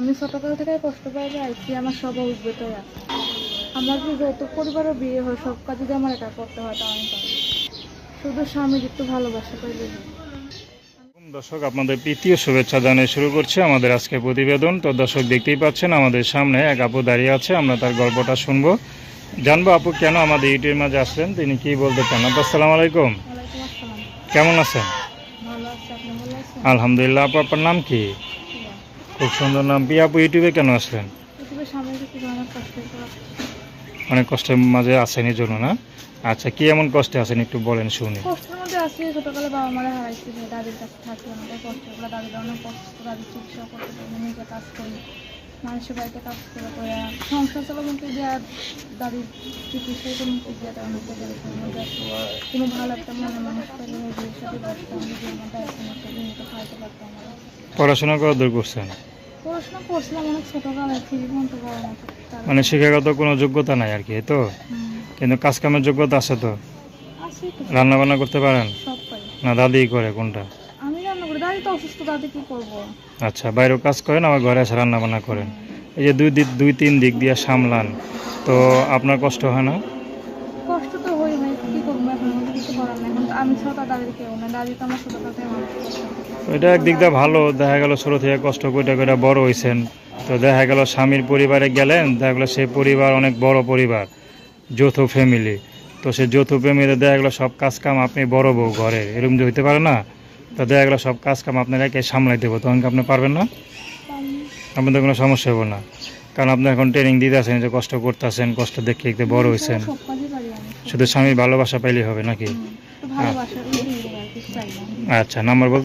আমি ছোটকাল থেকে কষ্ট পাইলে আইছি আমার সব অভিজ্ঞতা আছে আমার যে যত পরিবারও বিয়ে হয় সব কাজ যদি আমার একা করতে হয় তা আমি পারি শুধু স্বামীর একটু ভালোবাসা পাইলে দর্শক আপনাদের তৃতীয় শুভেচ্ছা জানিয়ে শুরু করছি আমাদের আজকে প্রতিবেদন। তো দর্শক দেখতেই পাচ্ছেন আমাদের সামনে এক আপু দাঁড়িয়ে আছে আমরা তার গল্পটা শুনব। জানব আপু কেন আমাদের ইউটিউবের মাঝে আসলেন? তিনি কি বলতে চান? আপু আসসালামু আলাইকুম। কেমন আছেন? আলহামদুলিল্লাহ আপু আপনার নাম কি? খুব সুন্দর নাম। আপু ইউটিউবে কেন আসলেন? অনেক কষ্ট করা অনেক কষ্টের মাঝে আছেন এই জন্য না? আচ্ছা কি এমন কষ্টে আছেন একটু বলেন শুনি। কষ্টের মধ্যে আছে ছোটকালে বাবা মারা হারাইছি দাদির কাছে থাকি আমাদের কষ্ট দাদির অনেক কষ্ট দাদির চিকিৎসা করতে পারি নিজে কাজ করি মানুষের বাড়িতে কাজ করে করে সংসার চালা কিন্তু যে দাদির চিকিৎসায় কোনো দিয়ে তেমন হতে কোনো ভালো একটা মনে মানুষ পেলে বিয়ের সাথে বসতাম যদি আমার দায়িত্ব নিতে খাইতে পারতাম পড়াশোনা কত দূর করছেন? করছিলাম অনেক মতো মানে শিক্ষাগত কোনো যোগ্যতা নাই আর কি তো? কিন্তু কাজ কামের যোগ্যতা আছে তো? রান্না বান্না করতে পারেন? না দাদি করে কোনটা? আমি রান্না করি দাদি তো অসুস্থ দাদি কি করব? আচ্ছা বাইরেও কাজ করেন আমার ঘরে এসে রান্না বান্না করেন? এই যে দুই দিক দুই তিন দিক দিয়ে সামলান তো আপনার কষ্ট হয় না কষ্ট তো হই ভাই কি করব এখন এখন তো কিছু করার নেই এখন তো আমি ছাড়া দাদির কেউ না দাদি তো আমার ছোটকাল থেকে এটা একদিক দিয়ে ভালো দেখা গেল ছোটো থেকে কষ্ট করে করে বড় হয়েছেন তো দেখা গেল স্বামীর পরিবারে গেলেন দেখা গেলো সেই পরিবার অনেক বড় পরিবার যৌথ ফ্যামিলি তো সে যৌথ ফ্যামিলিতে দেখা গেলো সব কাজ কাম আপনি বড় বউ ঘরে এরকম যে হইতে পারে না? তো দেখা গেলো সব কাজ কাম আপনার একে সামলাই দেবো তখন কি আপনি পারবেন না? আপনাদের কোনো সমস্যা হবে না। কারণ আপনি এখন ট্রেনিং দিতে আছেন যে কষ্ট করতেছেন কষ্ট দেখে দেখতে বড় হয়েছেন শুধু স্বামীর ভালোবাসা পাইলে হবে নাকি আচ্ছা নাম্বার বল